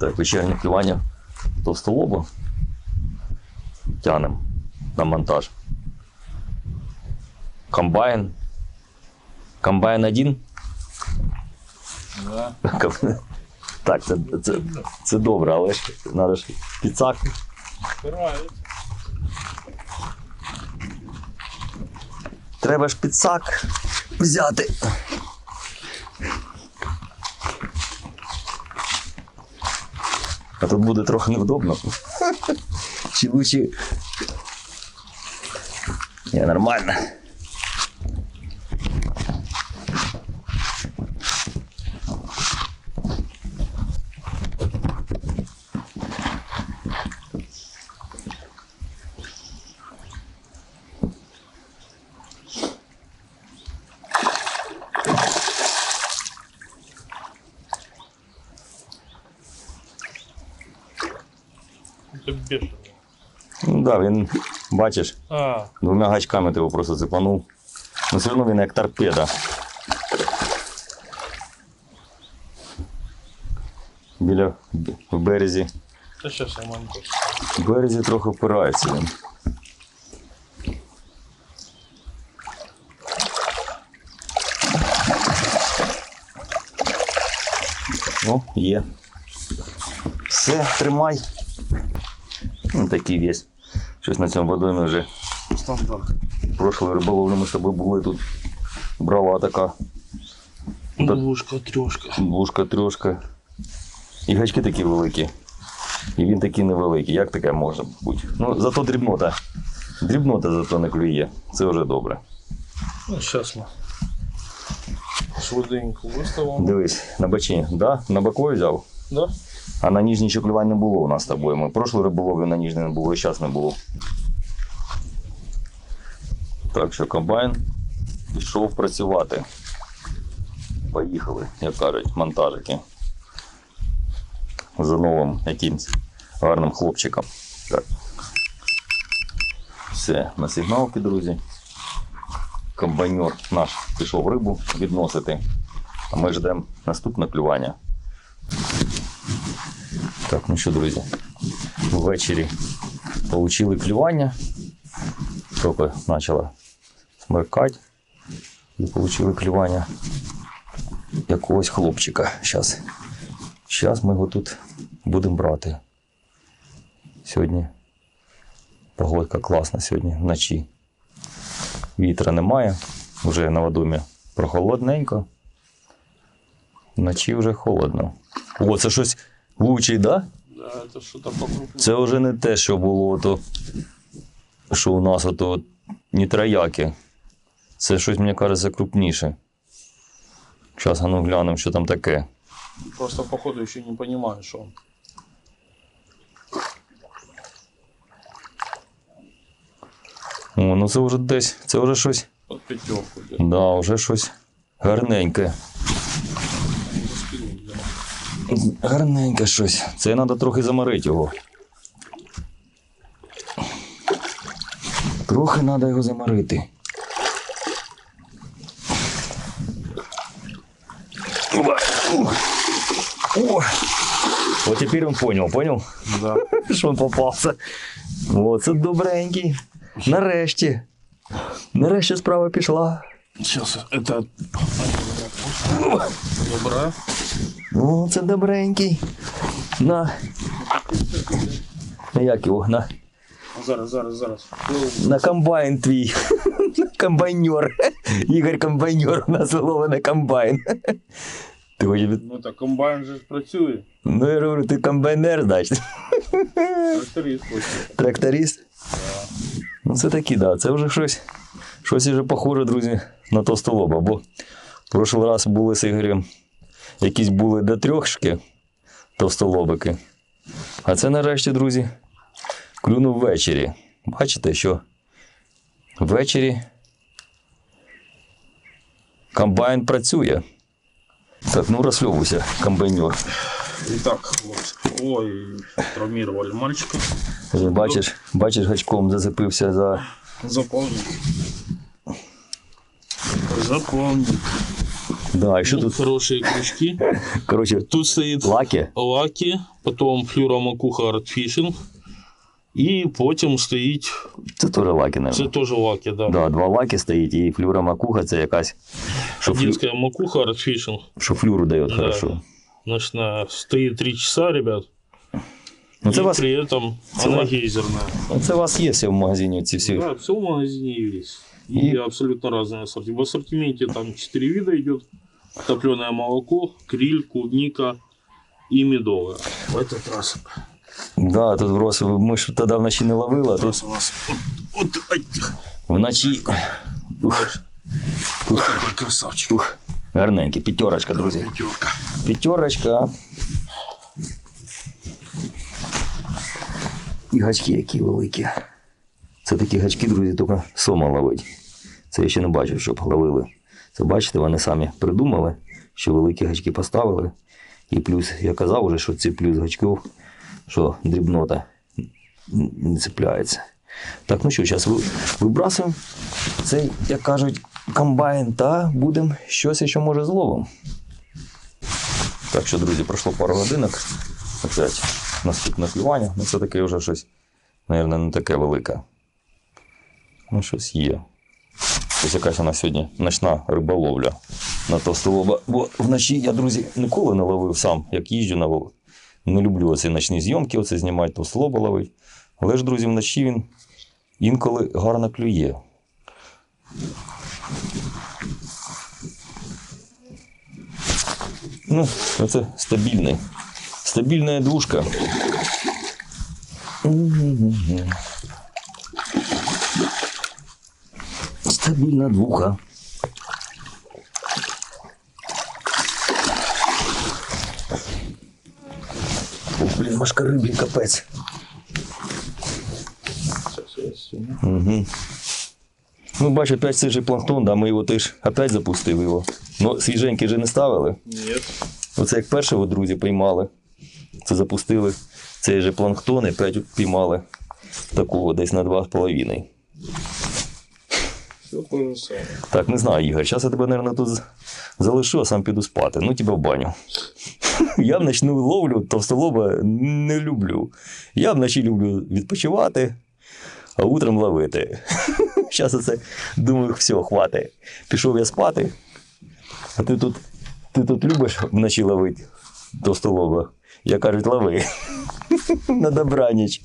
Так, вечірнє клювання товстолоба. Тянем на монтаж. Комбайн. Комбайн один. Да. Так, це, це, це добре, але ж треба ж. Впирають. Треба ж підсак взяти. А тут буде трохи невдобно. Чи лучше. Не, нормально. Це бешено. Ну да, він, бачиш, А, двома гачками ти його просто цепанув. Ну все одно він як торпеда. Біля б- в березі. це щас я монтаж. В березі трохи впирається він. О, є. Все, тримай. Ну, такий весь. Щось на цьому водоймі вже. Стандарт. Прошлої риболовлі ми з тобою були тут. Брала така Двушка, трьошка. двушка, трьошка. І гачки такі великі. І він такий невеликий. Як таке може бути? Ну, зато дрібнота. Дрібнота зато не клює. Це вже добре. Ну, щас ми. Швиденько виставимо. Дивись, на бачині. Да? На бокові взяв. Да? А на ніжній ще клювань не було у нас з тобою. Ми прошлої риболовлі на ніжній не було, і зараз не було. Так що комбайн пішов працювати. Поїхали, як кажуть, монтажики. За новим якимсь гарним хлопчиком. Так. Все, на сигналки, друзі. Комбайнер наш пішов рибу відносити. А ми ждемо наступне клювання. Так, ну що, друзі, ввечері отримали клювання. Тільки почало смеркати і отримали клювання якогось хлопчика. Зараз. Зараз ми його тут будемо брати. Сьогодні погодка класна сьогодні вночі. Вітра немає, вже на водомі прохолодненько. Вночі вже холодно. О, це щось влучить, так? Да? Да, це вже не те, що було то, що у нас ото нітрояки. Це щось, мені кажеться, крупніше. Зараз ну глянемо, що там таке. Просто походу ще не понимаю, що. О, ну це вже десь, це вже щось. Под пятерку Да, вже щось гарненьке. Гарненьке щось. Це треба трохи заморити його. Трохи треба його заморити. Опа. О! Вот теперь он понял, понял? Да. що він попався. О, це добренький. Нарешті. Нарешті справа пішла. Сейчас это... Добра. О, це добренький. На. На як його? На, Зараз, зараз, зараз. на комбайн твій. Комбайнер. Ігор комбайнер у нас ловить на комбайн. Ти хочеш. Ну так комбайн же ж працює. Ну, я говорю, ти комбайнер, значить. Тракторист хоче. Тракторист? Ну, це такі, да. Це вже щось. Щось вже похоже, друзі, на товстолоба. Бо в прошлий раз були з Ігорем якісь були до трьохшки товстолобики. А це нарешті, друзі, клюнув ввечері. Бачите, що ввечері комбайн працює. Так, ну розсльовуйся, комбайнер. Итак, хлопці. Ой, травмировали мальчика. Бачиш, бачиш, гачком зацепився за Заполнить. Заполнить. Да, і що тут? Хорошие крючки. Коротше, Тут стоит лаки. лаки, потом флюромакуха артфішинг. І потім стоїть. Це теж лаки, Це мабуть. теж лаки, да. Да, два лаки стоїть, і флюра макуха це якась, що, флю... Детская макуха артфішинг. що флюру дає Да. хорошо. Значит, на... стоит 3 часа, ребят. Ну це, и вас, при этом це она вас- гейзерная. ну, це у вас є все в магазині ці всі. Да, все в магазине есть. И, И- абсолютно разные ассортименты. В ассортименте там 4 вида идет. Топленое молоко, криль, клубника и медовое. В этот раз, Да, тут рос, ми ж тоді вночі не ловили, а тут у нас вот, вот, ай, вночі. Ух, вот такой красавчик. ух, гарненький, п'ятерочка, друзі. Пятерка. П'ятерочка. І гачки які великі. Це такі гачки, друзі, тільки сома ловить. Це я ще не бачив, щоб ловили. Це бачите, вони самі придумали, що великі гачки поставили. І плюс, я казав уже, що ці плюс гачків, що дрібнота не цепляється. Так, ну що, зараз вибрасуємо цей, як кажуть, комбайн та будемо щось ще може зловимо. Так що, друзі, пройшло пару годинок. Опять наступне клювання. Ну, це таке вже щось, мабуть, не таке велике. Ну, щось є. Ось якась нас сьогодні ночна риболовля на товстолоба. Бо вночі я, друзі, ніколи не ловив сам, як їжджу на вол. Не люблю оці ночні зйомки, оце знімати, товстолоба ловить. Але ж, друзі, вночі він інколи гарно клює. Ну, це стабільний. Стабільна двушка. Стабільна двуха. Блін, машка рибі, капець. Угу. Ну, бачу, опять же планктон, да, ми його теж опять запустив його. Ну, свіженький же не ставили. Нет. Оце як першого друзі піймали. Це запустили цей же планктон і опять піймали такого десь на 2,5. Так, не знаю, Ігор. Зараз я тебе, мабуть, тут залишу, а сам піду спати. Ну, тебе в баню. Я вночну ловлю, товстолоба не люблю. Я вночі люблю відпочивати, а утром ловити. Зараз оце думаю, все, хватить. Пішов я спати. А ти тут, ти тут любиш вночі ловити товстолоба? Я кажуть, лови. На добраніч.